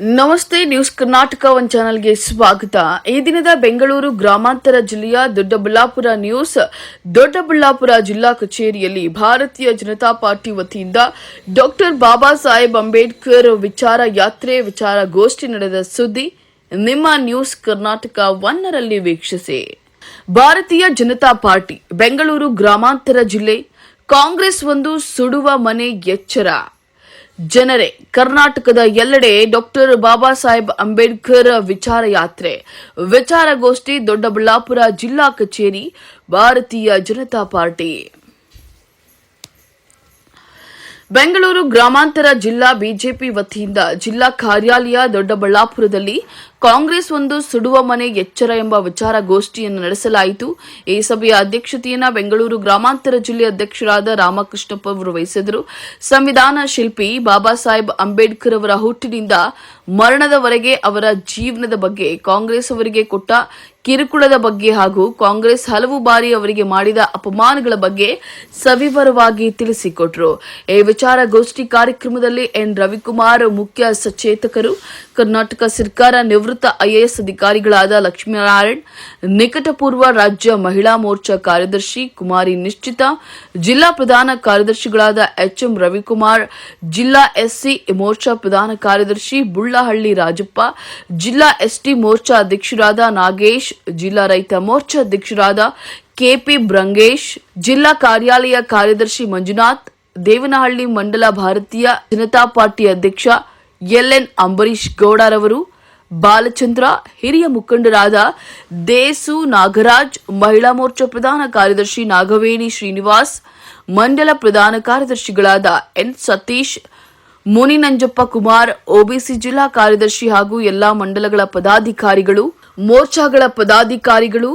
ನಮಸ್ತೆ, news Karnataka one ಚಾನೆಲ್ಗೆ ಸ್ವಾಗತ. ಈ ದಿನದ ಬೆಂಗಳೂರು ಗ್ರಾಮಾಂತರ ಜಿಲ್ಲೆಯ ದೊಡ್ಡಬಳ್ಳಾಪುರ ನ್ಯೂಸ್. ದೊಡ್ಡಬಳ್ಳಾಪುರ ಜಿಲ್ಲಾ ಕಚೇರಿಯಲ್ಲಿ ಭಾರತೀಯ ಜನತಾ ಪಾರ್ಟಿ ವತಿಯಿಂದ ಡಾಕ್ಟರ್ ಬಾಬಾ ಸಾಹೇಬ್ ಅಂಬೇಡ್ಕರ್ ವಿಚಾರ ಯಾತ್ರೆ ವಿಚಾರ ಗೋಷ್ಠಿ ನಡೆದ ಸುದ್ದಿ ನಿಮ್ಮ ನ್ಯೂಸ್ ಕರ್ನಾಟಕ ಒನ್ನರಲ್ಲಿ ವೀಕ್ಷಿಸಿ. ಭಾರತೀಯ ಜನತಾ ಪಾರ್ಟಿ, ಬೆಂಗಳೂರು ಗ್ರಾಮಾಂತರ ಜಿಲ್ಲೆ. ಕಾಂಗ್ರೆಸ್ ಒಂದು ಸುಡುವ ಮನೆ ಎಚ್ಚರ. ಜನರೇ, ಕರ್ನಾಟಕದ ಎಲ್ಲೆಡೆ ಡಾಕ್ಟರ್ ಬಾಬಾ ಸಾಹೇಬ್ ಅಂಬೇಡ್ಕರ್ ವಿಚಾರ ಯಾತ್ರೆ ವಿಚಾರಗೋಷ್ಠಿ ದೊಡ್ಡಬಳ್ಳಾಪುರ ಜಿಲ್ಲಾ ಕಚೇರಿ, ಭಾರತೀಯ ಜನತಾ ಪಾರ್ಟಿ. ಬೆಂಗಳೂರು ಗ್ರಾಮಾಂತರ ಜಿಲ್ಲಾ ಬಿಜೆಪಿ ವತಿಯಿಂದ ಜಿಲ್ಲಾ ಕಾರ್ಯಾಲಯ ದೊಡ್ಡಬಳ್ಳಾಪುರದಲ್ಲಿ ಕಾಂಗ್ರೆಸ್ ಒಂದು ಸುಡುವ ಮನೆ ಎಚ್ಚರ ಎಂಬ ವಿಚಾರಗೋಷ್ಠಿಯನ್ನು ನಡೆಸಲಾಯಿತು. ಈ ಸಭೆಯ ಅಧ್ಯಕ್ಷತೆಯನ್ನು ಬೆಂಗಳೂರು ಗ್ರಾಮಾಂತರ ಜಿಲ್ಲೆ ಅಧ್ಯಕ್ಷರಾದ ರಾಮಕೃಷ್ಣಪ್ಪ ಅವರು ವಹಿಸಿದರು. ಸಂವಿಧಾನ ಶಿಲ್ಪಿ ಬಾಬಾ ಸಾಹೇಬ್ ಅಂಬೇಡ್ಕರ್ ಅವರ ಹುಟ್ಟಿನಿಂದ ಮರಣದವರೆಗೆ ಅವರ ಜೀವನದ ಬಗ್ಗೆ ಕಾಂಗ್ರೆಸ್ ಅವರಿಗೆ ಕೊಟ್ಟ ಕಿರುಕುಳದ ಬಗ್ಗೆ ಹಾಗೂ ಕಾಂಗ್ರೆಸ್ ಹಲವು ಬಾರಿ ಅವರಿಗೆ ಮಾಡಿದ ಅಪಮಾನಗಳ ಬಗ್ಗೆ ಸವಿವರವಾಗಿ ತಿಳಿಸಿಕೊಟ್ರು. ಈ ವಿಚಾರಗೋಷ್ಠಿ ಕಾರ್ಯಕ್ರಮದಲ್ಲಿ ಎನ್. ರವಿಕುಮಾರ್ ಮುಖ್ಯ ಸಚೇತಕರು, ಕರ್ನಾಟಕ ಸರ್ಕಾರ ನಿವೃತ್ತ ಐಎಎಸ್ ಅಧಿಕಾರಿಗಳಾದ ಲಕ್ಷ್ಮೀನಾರಾಯಣ್, ನಿಕಟಪೂರ್ವ ರಾಜ್ಯ ಮಹಿಳಾ ಮೋರ್ಚಾ ಕಾರ್ಯದರ್ಶಿ ಕುಮಾರಿ ನಿಶ್ಚಿತ, ಜಿಲ್ಲಾ ಪ್ರಧಾನ ಕಾರ್ಯದರ್ಶಿಗಳಾದ ಎಚ್ಎಂ ರವಿಕುಮಾರ್, ಜಿಲ್ಲಾ ಎಸ್ಸಿ ಮೋರ್ಚಾ ಪ್ರಧಾನ ಕಾರ್ಯದರ್ಶಿ ಬುಳ್ಳಹಳ್ಳಿ ರಾಜಪ್ಪ, ಜಿಲ್ಲಾ ಎಸ್ಟಿ ಮೋರ್ಚಾ ಅಧ್ಯಕ್ಷರಾದ ನಾಗೇಶ್, ಜಿಲ್ಲಾ ರೈತ ಮೋರ್ಚಾ ಅಧ್ಯಕ್ಷರಾದ ಕೆಪಿ ಬ್ರಂಗೇಶ್, ಜಿಲ್ಲಾ ಕಾರ್ಯಾಲಯ ಕಾರ್ಯದರ್ಶಿ ಮಂಜುನಾಥ್, ದೇವನಹಳ್ಳಿ ಮಂಡಲ ಭಾರತೀಯ ಜನತಾ ಪಾರ್ಟಿ ಅಧ್ಯಕ್ಷ ಎಲ್ಎನ್. ಅಂಬರೀಶ್ ಗೌಡರವರು, ಬಾಲಚಂದ್ರ, ಹಿರಿಯ ಮುಖಂಡರಾದ ದೇಸು ನಾಗರಾಜ್, ಮಹಿಳಾ ಮೋರ್ಚಾ ಪ್ರಧಾನ ಕಾರ್ಯದರ್ಶಿ ನಾಗವೇಣಿ ಶ್ರೀನಿವಾಸ್, ಮಂಡಲ ಪ್ರಧಾನ ಕಾರ್ಯದರ್ಶಿಗಳಾದ ಎನ್. ಸತೀಶ್ ಮುನಿನಂಜಪ್ಪ ಕುಮಾರ್, ಒಬಿಸಿ ಜಿಲ್ಲಾ ಕಾರ್ಯದರ್ಶಿ ಹಾಗೂ ಎಲ್ಲಾ ಮಂಡಲಗಳ ಪದಾಧಿಕಾರಿಗಳು, ಮೋರ್ಚಾಗಳ ಪದಾಧಿಕಾರಿಗಳು,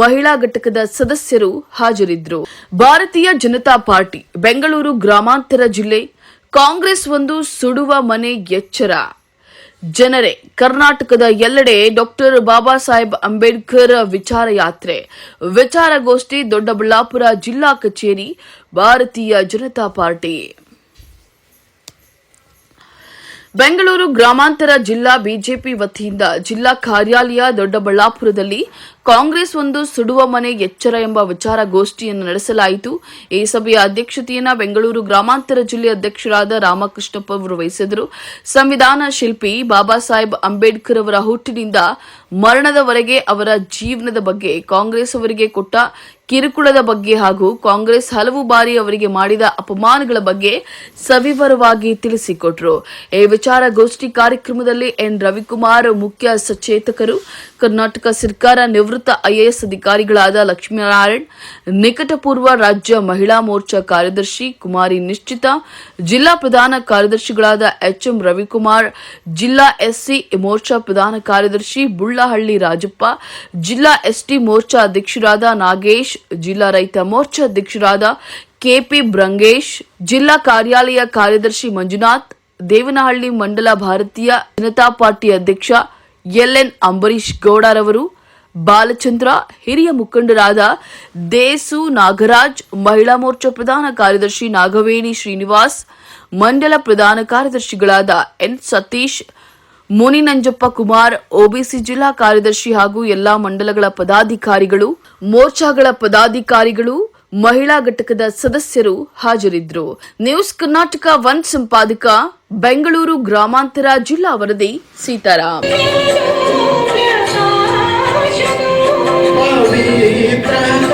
ಮಹಿಳಾ ಘಟಕದ ಸದಸ್ಯರು ಹಾಜರಿದ್ದರು. ಭಾರತೀಯ ಜನತಾ ಪಾರ್ಟಿ, ಬೆಂಗಳೂರು ಗ್ರಾಮಾಂತರ ಜಿಲ್ಲೆ, ಕಾಂಗ್ರೆಸ್ ಒಂದು ಸುಡುವ ಮನೆ ಎಚ್ಚರ. ಜನರೇ, ಕರ್ನಾಟಕದ ಎಲ್ಲೆಡೆ ಡಾಕ್ಟರ್ ಬಾಬಾ ಸಾಹೇಬ್ ಅಂಬೇಡ್ಕರ್ ವಿಚಾರ ಯಾತ್ರೆ. ವಿಚಾರಗೋಷ್ಠಿ ದೊಡ್ಡಬಳ್ಳಾಪುರ ಜಿಲ್ಲಾ ಕಚೇರಿ, ಭಾರತೀಯ ಜನತಾ ಪಾರ್ಟಿ. ಬೆಂಗಳೂರು ಗ್ರಾಮಾಂತರ ಜಿಲ್ಲಾ ಬಿಜೆಪಿ ವತಿಯಿಂದ ಜಿಲ್ಲಾ ಕಾರ್ಯಾಲಯ ದೊಡ್ಡಬಳ್ಳಾಪುರದಲ್ಲಿ ಕಾಂಗ್ರೆಸ್ ಒಂದು ಸುಡುವ ಮನೆ ಎಚ್ಚರ ಎಂಬ ವಿಚಾರ ಗೋಷ್ಠಿಯನ್ನು ನಡೆಸಲಾಯಿತು. ಈ ಸಭೆಯ ಅಧ್ಯಕ್ಷತೆಯನ್ನ ಬೆಂಗಳೂರು ಗ್ರಾಮಾಂತರ ಜಿಲ್ಲೆ ಅಧ್ಯಕ್ಷರಾದ ರಾಮಕೃಷ್ಣಪ್ಪ ಅವರು ವಹಿಸಿದರು. ಸಂವಿಧಾನ ಶಿಲ್ಪಿ ಬಾಬಾ ಸಾಹೇಬ್ ಅಂಬೇಡ್ಕರ್ ಅವರ ಹುಟ್ಟಿನಿಂದ ಮರಣದವರೆಗೆ ಅವರ ಜೀವನದ ಬಗ್ಗೆ ಕಾಂಗ್ರೆಸ್ ಅವರಿಗೆ ಕೊಟ್ಟ ಕಿರುಕುಳದ ಬಗ್ಗೆ ಹಾಗೂ ಕಾಂಗ್ರೆಸ್ ಹಲವು ಬಾರಿ ಅವರಿಗೆ ಮಾಡಿದ ಅಪಮಾನಗಳ ಬಗ್ಗೆ ಸವಿವರವಾಗಿ ತಿಳಿಸಿಕೊಟ್ರು. ಈ ವಿಚಾರಗೋಷ್ಠಿ ಕಾರ್ಯಕ್ರಮದಲ್ಲಿ ಎನ್. ರವಿಕುಮಾರ್ ಮುಖ್ಯ ಸಚೇತಕರು. ಕರ್ನಾಟಕ ಸರ್ಕಾರ ನಿವೃತ್ತ ಐಎಎಸ್ ಅಧಿಕಾರಿಗಳಾದ ಲಕ್ಷ್ಮೀನಾರಾಯಣ್, ನಿಕಟಪೂರ್ವ ರಾಜ್ಯ ಮಹಿಳಾ ಮೋರ್ಚಾ ಕಾರ್ಯದರ್ಶಿ ಕುಮಾರಿ ನಿಶ್ಚಿತ, ಜಿಲ್ಲಾ ಪ್ರಧಾನ ಕಾರ್ಯದರ್ಶಿಗಳಾದ ಎಚ್ಎಂ ರವಿಕುಮಾರ್, ಜಿಲ್ಲಾ ಎಸ್ಸಿ ಮೋರ್ಚಾ ಪ್ರಧಾನ ಕಾರ್ಯದರ್ಶಿ ಬುಳ್ಳಹಳ್ಳಿ ರಾಜಪ್ಪ, ಜಿಲ್ಲಾ ಎಸ್ಟಿ ಮೋರ್ಚಾ ಅಧ್ಯಕ್ಷರಾದ ನಾಗೇಶ್, ಜಿಲ್ಲಾ ರೈತ ಮೋರ್ಚಾ ಅಧ್ಯಕ್ಷರಾದ ಕೆಪಿ ಬ್ರಂಗೇಶ್, ಜಿಲ್ಲಾ ಕಾರ್ಯಾಲಯ ಕಾರ್ಯದರ್ಶಿ ಮಂಜುನಾಥ್, ದೇವನಹಳ್ಳಿ ಮಂಡಲ ಭಾರತೀಯ ಜನತಾ ಪಾರ್ಟಿ ಅಧ್ಯಕ್ಷ ಎಲ್ಎನ್ ಅಂಬರೀಶ್ ಗೌಡರವರು ಬಾಲಚಂದ್ರ, ಹಿರಿಯ ಮುಖಂಡರಾದ ದೇಸು ನಾಗರಾಜ್, ಮಹಿಳಾ ಮೋರ್ಚಾ ಪ್ರಧಾನ ಕಾರ್ಯದರ್ಶಿ ನಾಗವೇಣಿ ಶ್ರೀನಿವಾಸ್, ಮಂಡಲ ಪ್ರಧಾನ ಕಾರ್ಯದರ್ಶಿಗಳಾದ ಎನ್ ಸತೀಶ್ ಮುನಿನಂಜಪ್ಪ ಕುಮಾರ್, ಒಬಿಸಿ ಜಿಲ್ಲಾ ಕಾರ್ಯದರ್ಶಿ ಹಾಗೂ ಎಲ್ಲಾ ಮಂಡಲಗಳ ಪದಾಧಿಕಾರಿಗಳು, ಮೋರ್ಚಾಗಳ ಪದಾಧಿಕಾರಿಗಳು, ಮಹಿಳಾ ಘಟಕದ ಸದಸ್ಯರು ಹಾಜರಿದ್ದರು. ನ್ಯೂಸ್ ಕರ್ನಾಟಕ ಒನ್ ಸಂಪಾದಕ, ಬೆಂಗಳೂರು ಗ್ರಾಮಾಂತರ ಜಿಲ್ಲಾ ವರದಿ, ಸೀತಾರಾಮ್. Pra